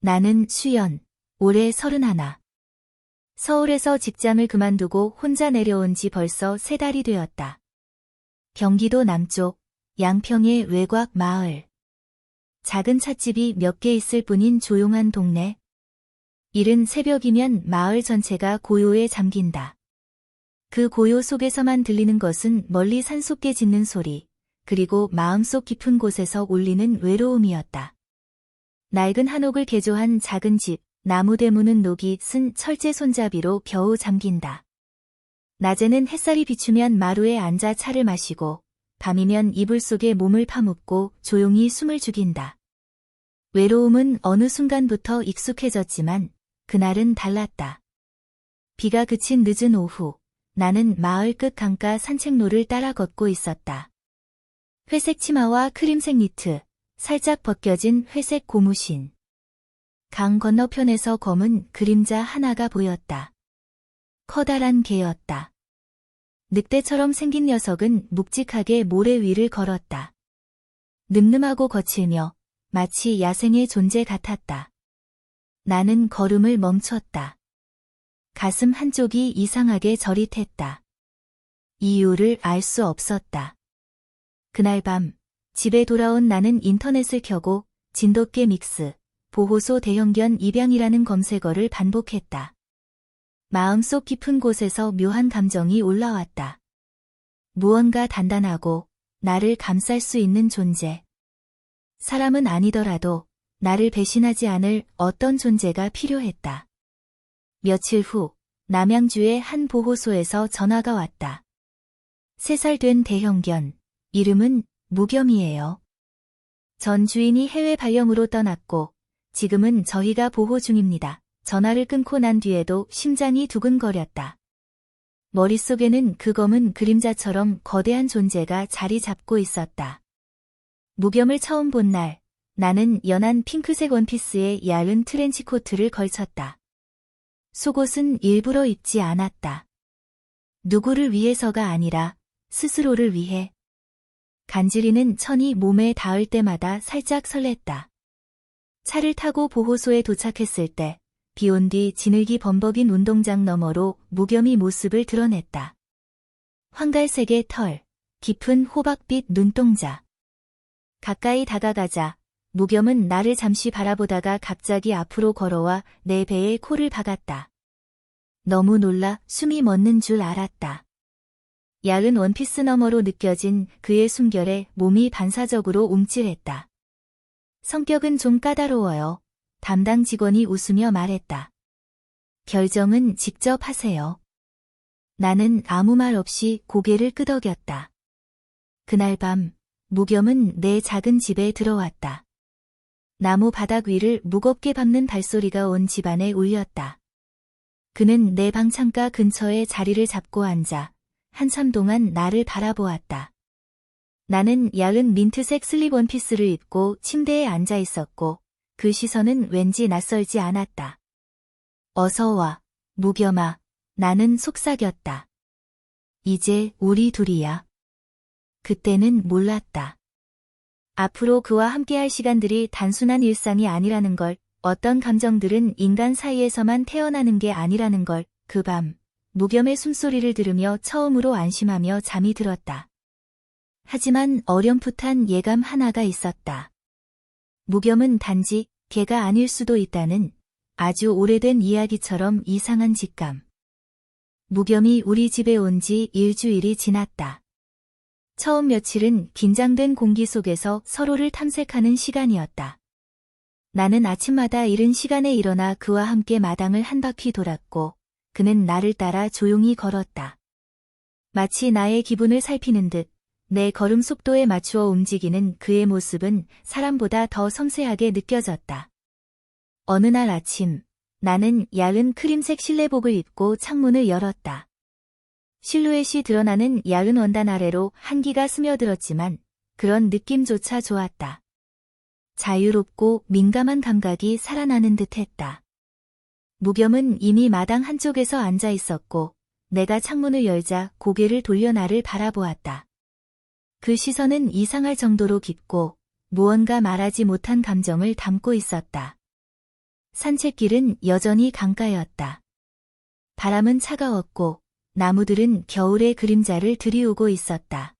나는 수연, 올해 서른하나. 서울에서 직장을 그만두고 혼자 내려온 지 벌써 세 달이 되었다. 경기도 남쪽, 양평의 외곽 마을. 작은 찻집이 몇 개 있을 뿐인 조용한 동네. 이른 새벽이면 마을 전체가 고요에 잠긴다. 그 고요 속에서만 들리는 것은 멀리 산속에 짖는 소리, 그리고 마음속 깊은 곳에서 울리는 외로움이었다. 낡은 한옥을 개조한 작은 집, 나무 대문은 녹이 쓴 철제 손잡이로 겨우 잠긴다. 낮에는 햇살이 비추면 마루에 앉아 차를 마시고, 밤이면 이불 속에 몸을 파묻고 조용히 숨을 죽인다. 외로움은 어느 순간부터 익숙해졌지만, 그날은 달랐다. 비가 그친 늦은 오후, 나는 마을 끝 강가 산책로를 따라 걷고 있었다. 회색 치마와 크림색 니트, 살짝 벗겨진 회색 고무신. 강 건너편에서 검은 그림자 하나가 보였다. 커다란 개였다. 늑대처럼 생긴 녀석은 묵직하게 모래 위를 걸었다. 늠름하고 거칠며 마치 야생의 존재 같았다. 나는 걸음을 멈췄다. 가슴 한쪽이 이상하게 저릿했다. 이유를 알 수 없었다. 그날 밤, 집에 돌아온 나는 인터넷을 켜고 진돗개 믹스, 보호소 대형견 입양이라는 검색어를 반복했다. 마음속 깊은 곳에서 묘한 감정이 올라왔다. 무언가 단단하고 나를 감쌀 수 있는 존재. 사람은 아니더라도 나를 배신하지 않을 어떤 존재가 필요했다. 며칠 후 남양주의 한 보호소에서 전화가 왔다. 세 살 된 대형견, 이름은 무겸이에요. 전 주인이 해외 발령으로 떠났고 지금은 저희가 보호 중입니다. 전화를 끊고 난 뒤에도 심장이 두근거렸다. 머릿속에는 그 검은 그림자처럼 거대한 존재가 자리 잡고 있었다. 무겸을 처음 본 날, 나는 연한 핑크색 원피스에 얇은 트렌치 코트를 걸쳤다. 속옷은 일부러 입지 않았다. 누구를 위해서가 아니라 스스로를 위해. 간지리는 천이 몸에 닿을 때마다 살짝 설렜다. 차를 타고 보호소에 도착했을 때, 비온뒤 지늘기 범벅인 운동장 너머로 무겸이 모습을 드러냈다. 황갈색의 털, 깊은 호박빛 눈동자. 가까이 다가가자 무겸은 나를 잠시 바라보다가 갑자기 앞으로 걸어와 내 배에 코를 박았다. 너무 놀라 숨이 멎는 줄 알았다. 얇은 원피스 너머로 느껴진 그의 숨결에 몸이 반사적으로 움찔했다. 성격은 좀 까다로워요. 담당 직원이 웃으며 말했다. 결정은 직접 하세요. 나는 아무 말 없이 고개를 끄덕였다. 그날 밤, 무겸은 내 작은 집에 들어왔다. 나무 바닥 위를 무겁게 밟는 발소리가 온 집안에 울렸다. 그는 내 방 창가 근처에 자리를 잡고 앉아 한참 동안 나를 바라보았다. 나는 얇은 민트색 슬립 원피스를 입고 침대에 앉아 있었고 그 시선은 왠지 낯설지 않았다. 어서 와, 무겸아. 나는 속삭였다. 이제 우리 둘이야. 그때는 몰랐다. 앞으로 그와 함께할 시간들이 단순한 일상이 아니라는 걸, 어떤 감정들은 인간 사이에서만 태어나는 게 아니라는 걸, 그 밤, 무겸의 숨소리를 들으며 처음으로 안심하며 잠이 들었다. 하지만 어렴풋한 예감 하나가 있었다. 무겸은 단지 개가 아닐 수도 있다는 아주 오래된 이야기처럼 이상한 직감. 무겸이 우리 집에 온 지 일주일이 지났다. 처음 며칠은 긴장된 공기 속에서 서로를 탐색하는 시간이었다. 나는 아침마다 이른 시간에 일어나 그와 함께 마당을 한 바퀴 돌았고, 그는 나를 따라 조용히 걸었다. 마치 나의 기분을 살피는 듯, 내 걸음 속도에 맞추어 움직이는 그의 모습은 사람보다 더 섬세하게 느껴졌다. 어느 날 아침, 나는 얇은 크림색 실내복을 입고 창문을 열었다. 실루엣이 드러나는 얇은 원단 아래로 한기가 스며들었지만 그런 느낌조차 좋았다. 자유롭고 민감한 감각이 살아나는 듯했다. 무겸은 이미 마당 한쪽에서 앉아 있었고 내가 창문을 열자 고개를 돌려 나를 바라보았다. 그 시선은 이상할 정도로 깊고 무언가 말하지 못한 감정을 담고 있었다. 산책길은 여전히 강가였다. 바람은 차가웠고 나무들은 겨울의 그림자를 들이우고 있었다.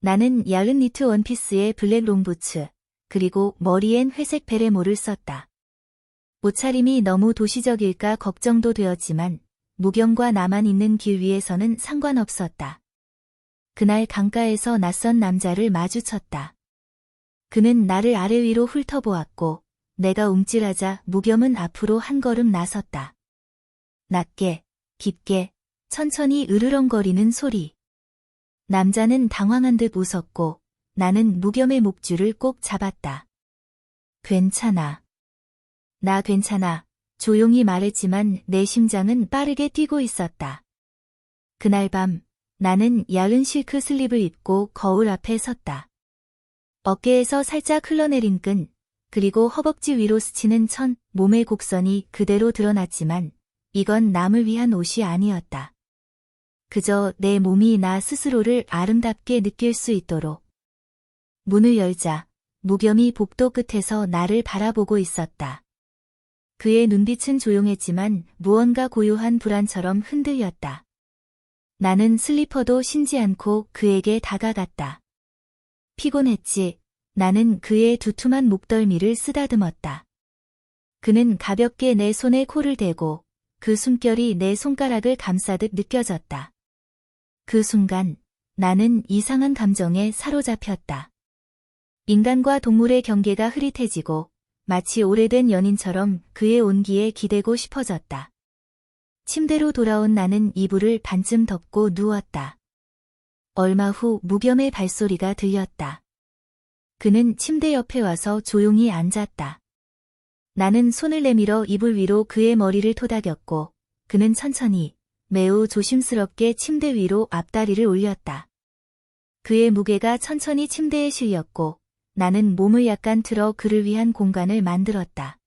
나는 얇은 니트 원피스에 블랙 롱부츠, 그리고 머리엔 회색 베레모를 썼다. 옷차림이 너무 도시적일까 걱정도 되었지만 무경과 나만 있는 길 위에서는 상관없었다. 그날 강가에서 낯선 남자를 마주쳤다. 그는 나를 아래 위로 훑어보았고 내가 움찔하자 무겸은 앞으로 한 걸음 나섰다. 낮게, 깊게, 천천히 으르렁거리는 소리. 남자는 당황한 듯 웃었고 나는 무겸의 목줄을 꼭 잡았다. 괜찮아. 나 괜찮아. 조용히 말했지만 내 심장은 빠르게 뛰고 있었다. 그날 밤 나는 얇은 실크 슬립을 입고 거울 앞에 섰다. 어깨에서 살짝 흘러내린 끈, 그리고 허벅지 위로 스치는 천, 몸의 곡선이 그대로 드러났지만 이건 남을 위한 옷이 아니었다. 그저 내 몸이 나 스스로를 아름답게 느낄 수 있도록. 문을 열자 무겸이 복도 끝에서 나를 바라보고 있었다. 그의 눈빛은 조용했지만 무언가 고요한 불안처럼 흔들렸다. 나는 슬리퍼도 신지 않고 그에게 다가갔다. 피곤했지. 나는 그의 두툼한 목덜미를 쓰다듬었다. 그는 가볍게 내 손에 코를 대고 그 숨결이 내 손가락을 감싸듯 느껴졌다. 그 순간 나는 이상한 감정에 사로잡혔다. 인간과 동물의 경계가 흐릿해지고 마치 오래된 연인처럼 그의 온기에 기대고 싶어졌다. 침대로 돌아온 나는 이불을 반쯤 덮고 누웠다. 얼마 후 무겸의 발소리가 들렸다. 그는 침대 옆에 와서 조용히 앉았다. 나는 손을 내밀어 이불 위로 그의 머리를 토닥였고 그는 천천히 매우 조심스럽게 침대 위로 앞다리를 올렸다. 그의 무게가 천천히 침대에 실렸고 나는 몸을 약간 틀어 그를 위한 공간을 만들었다.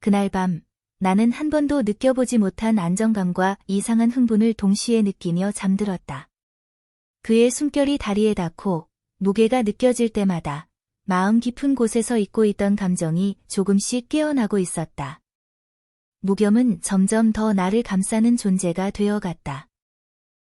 그날 밤 나는 한 번도 느껴보지 못한 안정감과 이상한 흥분을 동시에 느끼며 잠들었다. 그의 숨결이 다리에 닿고 무게가 느껴질 때마다 마음 깊은 곳에서 잊고 있던 감정이 조금씩 깨어나고 있었다. 무겸은 점점 더 나를 감싸는 존재가 되어갔다.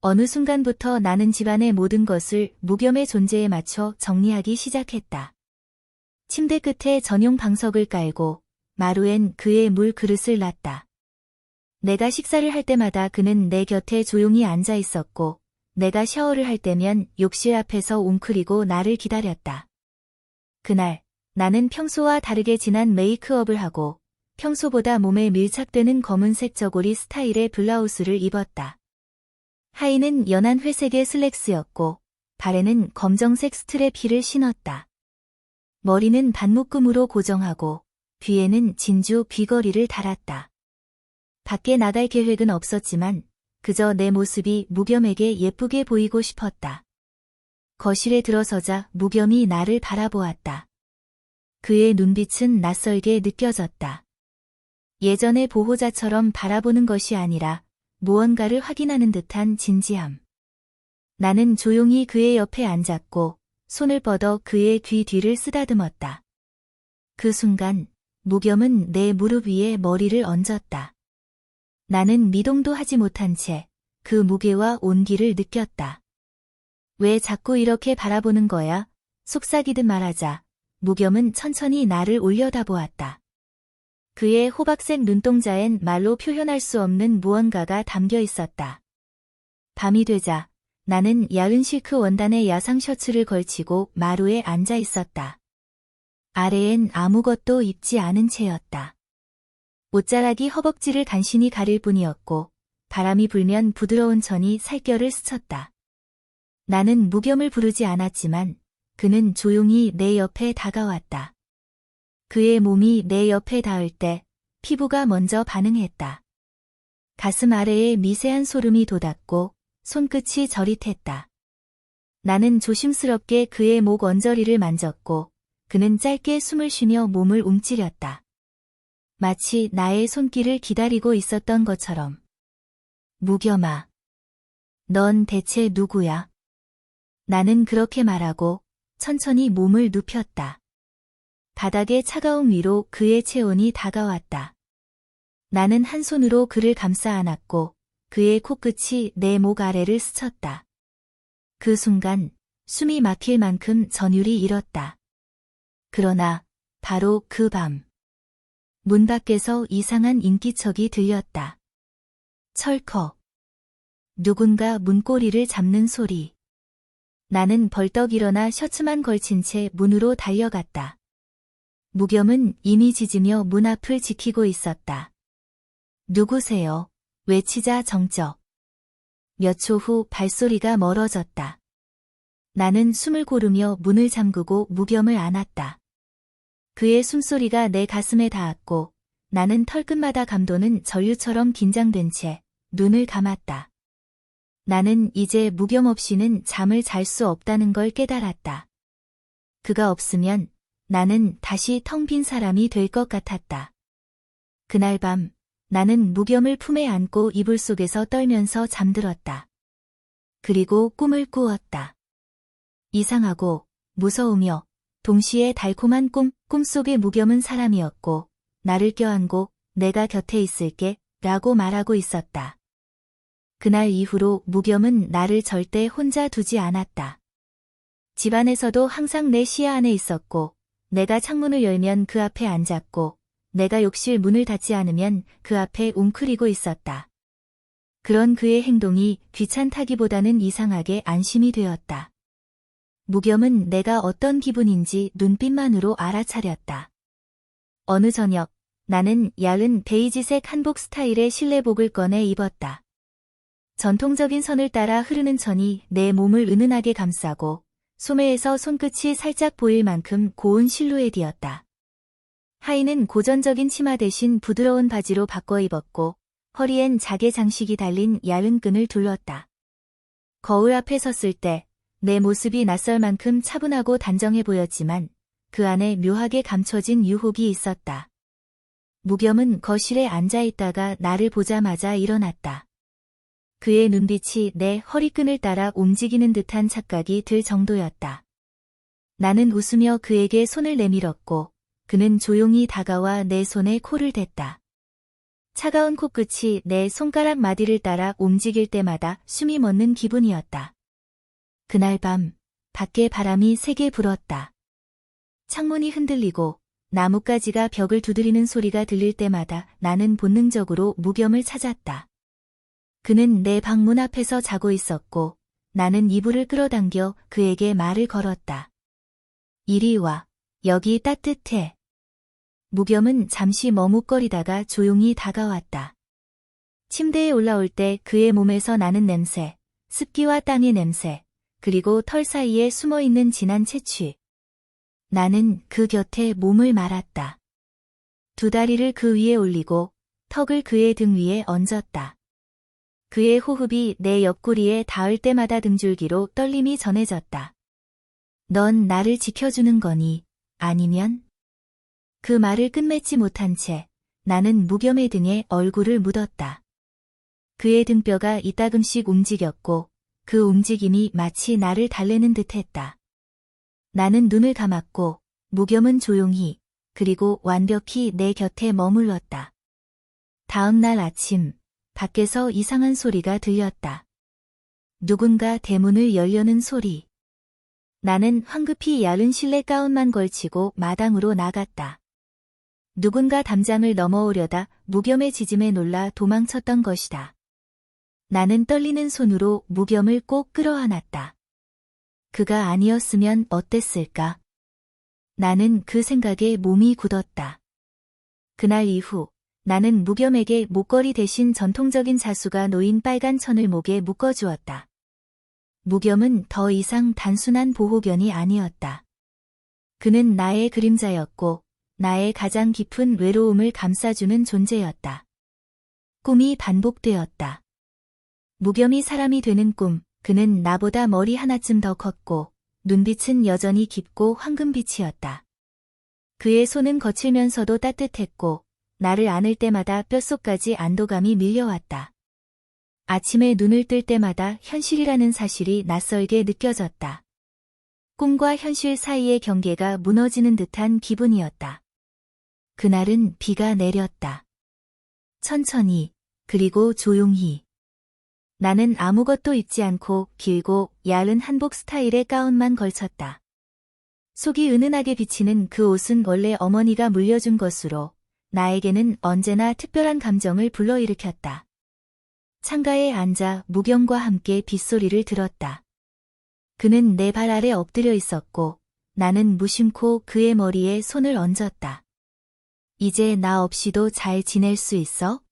어느 순간부터 나는 집안의 모든 것을 무겸의 존재에 맞춰 정리하기 시작했다. 침대 끝에 전용 방석을 깔고 마루엔 그의 물 그릇을 놨다. 내가 식사를 할 때마다 그는 내 곁에 조용히 앉아 있었고 내가 샤워를 할 때면 욕실 앞에서 웅크리고 나를 기다렸다. 그날 나는 평소와 다르게 진한 메이크업을 하고 평소보다 몸에 밀착되는 검은색 저고리 스타일의 블라우스를 입었다. 하의는 연한 회색의 슬랙스였고 발에는 검정색 스트랩 힐을 신었다. 머리는 반묶음으로 고정하고 뒤에는 진주 귀걸이를 달았다. 밖에 나갈 계획은 없었지만 그저 내 모습이 무겸에게 예쁘게 보이고 싶었다. 거실에 들어서자 무겸이 나를 바라보았다. 그의 눈빛은 낯설게 느껴졌다. 예전의 보호자처럼 바라보는 것이 아니라 무언가를 확인하는 듯한 진지함. 나는 조용히 그의 옆에 앉았고 손을 뻗어 그의 귀 뒤를 쓰다듬었다. 그 순간 무겸은 내 무릎 위에 머리를 얹었다. 나는 미동도 하지 못한 채 그 무게와 온기를 느꼈다. 왜 자꾸 이렇게 바라보는 거야? 속삭이듯 말하자 무겸은 천천히 나를 올려다보았다. 그의 호박색 눈동자엔 말로 표현할 수 없는 무언가가 담겨 있었다. 밤이 되자 나는 야은 실크 원단의 야상 셔츠를 걸치고 마루에 앉아 있었다. 아래엔 아무것도 입지 않은 채였다. 옷자락이 허벅지를 간신히 가릴 뿐이었고 바람이 불면 부드러운 천이 살결을 스쳤다. 나는 무겸을 부르지 않았지만 그는 조용히 내 옆에 다가왔다. 그의 몸이 내 옆에 닿을 때 피부가 먼저 반응했다. 가슴 아래에 미세한 소름이 돋았고 손끝이 저릿했다. 나는 조심스럽게 그의 목 언저리를 만졌고 그는 짧게 숨을 쉬며 몸을 움츠렸다. 마치 나의 손길을 기다리고 있었던 것처럼. 무겸아. 넌 대체 누구야? 나는 그렇게 말하고 천천히 몸을 눕혔다. 바닥의 차가움 위로 그의 체온이 다가왔다. 나는 한 손으로 그를 감싸 안았고 그의 코끝이 내 목 아래를 스쳤다. 그 순간 숨이 막힐 만큼 전율이 일었다. 그러나 바로 그 밤. 문 밖에서 이상한 인기척이 들렸다. 철컥. 누군가 문고리를 잡는 소리. 나는 벌떡 일어나 셔츠만 걸친 채 문으로 달려갔다. 무겸은 이미 짖으며 문 앞을 지키고 있었다. 누구세요? 외치자 정적. 몇 초 후 발소리가 멀어졌다. 나는 숨을 고르며 문을 잠그고 무겸을 안았다. 그의 숨소리가 내 가슴에 닿았고 나는 털끝마다 감도는 전류처럼 긴장된 채 눈을 감았다. 나는 이제 무겸 없이는 잠을 잘 수 없다는 걸 깨달았다. 그가 없으면 나는 다시 텅 빈 사람이 될 것 같았다. 그날 밤 나는 무겸을 품에 안고 이불 속에서 떨면서 잠들었다. 그리고 꿈을 꾸었다. 이상하고 무서우며 동시에 달콤한 꿈, 꿈속의 무겸은 사람이었고 나를 껴안고 내가 곁에 있을게 라고 말하고 있었다. 그날 이후로 무겸은 나를 절대 혼자 두지 않았다. 집안에서도 항상 내 시야 안에 있었고 내가 창문을 열면 그 앞에 앉았고 내가 욕실 문을 닫지 않으면 그 앞에 웅크리고 있었다. 그런 그의 행동이 귀찮다기보다는 이상하게 안심이 되었다. 무겸은 내가 어떤 기분인지 눈빛만으로 알아차렸다. 어느 저녁, 나는 야은 베이지색 한복 스타일의 실내복을 꺼내 입었다. 전통적인 선을 따라 흐르는 천이 내 몸을 은은하게 감싸고 소매에서 손끝이 살짝 보일 만큼 고운 실루엣이었다. 하의는 고전적인 치마 대신 부드러운 바지로 바꿔 입었고 허리엔 자개 장식이 달린 얇은 끈을 둘렀다. 거울 앞에 섰을 때 내 모습이 낯설 만큼 차분하고 단정해 보였지만 그 안에 묘하게 감춰진 유혹이 있었다. 무겸은 거실에 앉아 있다가 나를 보자마자 일어났다. 그의 눈빛이 내 허리끈을 따라 움직이는 듯한 착각이 들 정도였다. 나는 웃으며 그에게 손을 내밀었고 그는 조용히 다가와 내 손에 코를 댔다. 차가운 코끝이 내 손가락 마디를 따라 움직일 때마다 숨이 멎는 기분이었다. 그날 밤 밖에 바람이 세게 불었다. 창문이 흔들리고 나뭇가지가 벽을 두드리는 소리가 들릴 때마다 나는 본능적으로 무겸을 찾았다. 그는 내 방문 앞에서 자고 있었고 나는 이불을 끌어당겨 그에게 말을 걸었다. 이리 와. 여기 따뜻해. 무겸은 잠시 머뭇거리다가 조용히 다가왔다. 침대에 올라올 때 그의 몸에서 나는 냄새, 습기와 땅의 냄새, 그리고 털 사이에 숨어있는 진한 채취. 나는 그 곁에 몸을 말았다. 두 다리를 그 위에 올리고 턱을 그의 등 위에 얹었다. 그의 호흡이 내 옆구리에 닿을 때마다 등줄기로 떨림이 전해졌다. 넌 나를 지켜주는 거니, 아니면? 그 말을 끝맺지 못한 채 나는 무겸의 등에 얼굴을 묻었다. 그의 등뼈가 이따금씩 움직였고 그 움직임이 마치 나를 달래는 듯했다. 나는 눈을 감았고 무겸은 조용히 그리고 완벽히 내 곁에 머물렀다. 다음 날 아침 밖에서 이상한 소리가 들렸다. 누군가 대문을 열려는 소리. 나는 황급히 얇은 실내 가운만 걸치고 마당으로 나갔다. 누군가 담장을 넘어오려다 무겸의 지짐에 놀라 도망쳤던 것이다. 나는 떨리는 손으로 무겸을 꼭 끌어안았다. 그가 아니었으면 어땠을까? 나는 그 생각에 몸이 굳었다. 그날 이후 나는 무겸에게 목걸이 대신 전통적인 자수가 놓인 빨간 천을 목에 묶어주었다. 무겸은 더 이상 단순한 보호견이 아니었다. 그는 나의 그림자였고 나의 가장 깊은 외로움을 감싸주는 존재였다. 꿈이 반복되었다. 무겸이 사람이 되는 꿈, 그는 나보다 머리 하나쯤 더 컸고 눈빛은 여전히 깊고 황금빛이었다. 그의 손은 거칠면서도 따뜻했고 나를 안을 때마다 뼛속까지 안도감이 밀려왔다. 아침에 눈을 뜰 때마다 현실이라는 사실이 낯설게 느껴졌다. 꿈과 현실 사이의 경계가 무너지는 듯한 기분이었다. 그날은 비가 내렸다. 천천히, 그리고 조용히. 나는 아무것도 입지 않고 길고 얇은 한복 스타일의 가운만 걸쳤다. 속이 은은하게 비치는 그 옷은 원래 어머니가 물려준 것으로 나에게는 언제나 특별한 감정을 불러일으켰다. 창가에 앉아 무경과 함께 빗소리를 들었다. 그는 내 발 아래 엎드려 있었고 나는 무심코 그의 머리에 손을 얹었다. 이제 나 없이도 잘 지낼 수 있어?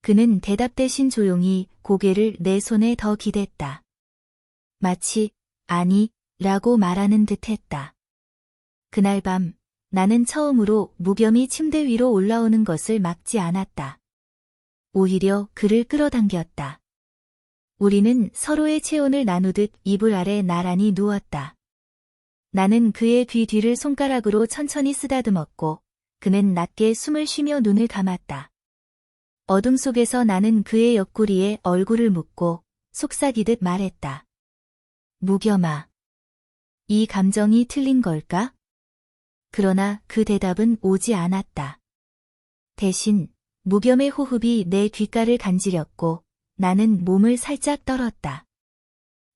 그는 대답 대신 조용히 고개를 내 손에 더 기댔다. 마치 아니 라고 말하는 듯 했다. 그날 밤 나는 처음으로 무겸이 침대 위로 올라오는 것을 막지 않았다. 오히려 그를 끌어당겼다. 우리는 서로의 체온을 나누듯 이불 아래 나란히 누웠다. 나는 그의 귀 뒤를 손가락으로 천천히 쓰다듬었고 그는 낮게 숨을 쉬며 눈을 감았다. 어둠 속에서 나는 그의 옆구리에 얼굴을 묻고 속삭이듯 말했다. 무겸아. 이 감정이 틀린 걸까? 그러나 그 대답은 오지 않았다. 대신 무겸의 호흡이 내 귓가를 간지렸고 나는 몸을 살짝 떨었다.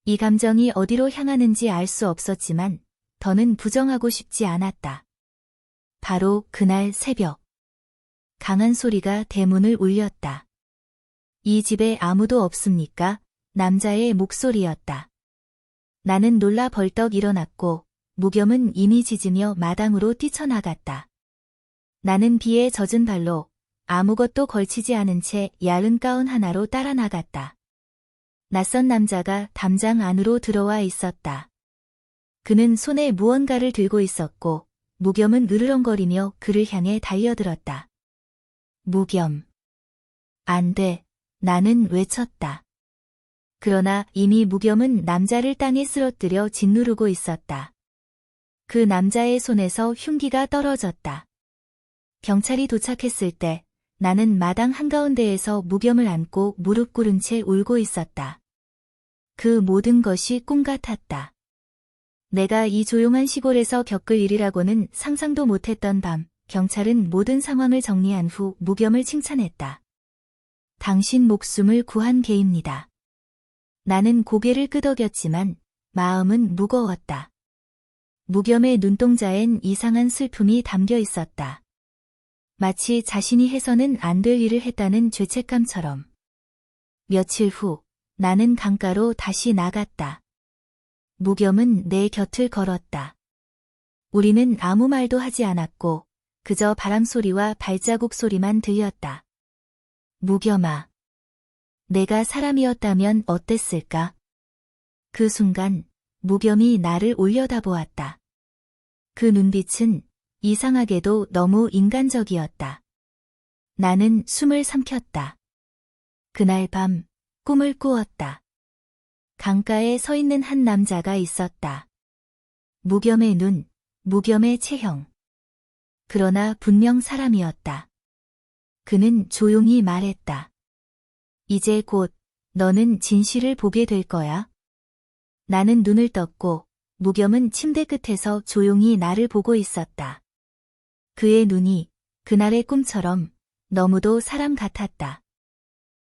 이 감정이 어디로 향하는지 알 수 없었지만 더는 부정하고 싶지 않았다. 바로 그날 새벽. 강한 소리가 대문을 울렸다. 이 집에 아무도 없습니까? 남자의 목소리였다. 나는 놀라 벌떡 일어났고 무겸은 이미 짖으며 마당으로 뛰쳐나갔다. 나는 비에 젖은 발로 아무것도 걸치지 않은 채 얇은 가운 하나로 따라 나갔다. 낯선 남자가 담장 안으로 들어와 있었다. 그는 손에 무언가를 들고 있었고 무겸은 으르렁거리며 그를 향해 달려들었다. 무겸. 안 돼. 나는 외쳤다. 그러나 이미 무겸은 남자를 땅에 쓰러뜨려 짓누르고 있었다. 그 남자의 손에서 흉기가 떨어졌다. 경찰이 도착했을 때 나는 마당 한가운데에서 무겸을 안고 무릎 꿇은 채 울고 있었다. 그 모든 것이 꿈 같았다. 내가 이 조용한 시골에서 겪을 일이라고는 상상도 못했던 밤, 경찰은 모든 상황을 정리한 후 무겸을 칭찬했다. 당신 목숨을 구한 개입니다. 나는 고개를 끄덕였지만 마음은 무거웠다. 무겸의 눈동자엔 이상한 슬픔이 담겨 있었다. 마치 자신이 해서는 안 될 일을 했다는 죄책감처럼. 며칠 후 나는 강가로 다시 나갔다. 무겸은 내 곁을 걸었다. 우리는 아무 말도 하지 않았고 그저 바람 소리와 발자국 소리만 들렸다. 무겸아. 내가 사람이었다면 어땠을까? 그 순간 무겸이 나를 올려다보았다. 그 눈빛은 이상하게도 너무 인간적이었다. 나는 숨을 삼켰다. 그날 밤 꿈을 꾸었다. 강가에 서 있는 한 남자가 있었다. 무겸의 눈, 무겸의 체형. 그러나 분명 사람이었다. 그는 조용히 말했다. 이제 곧 너는 진실을 보게 될 거야. 나는 눈을 떴고 무겸은 침대 끝에서 조용히 나를 보고 있었다. 그의 눈이 그날의 꿈처럼 너무도 사람 같았다.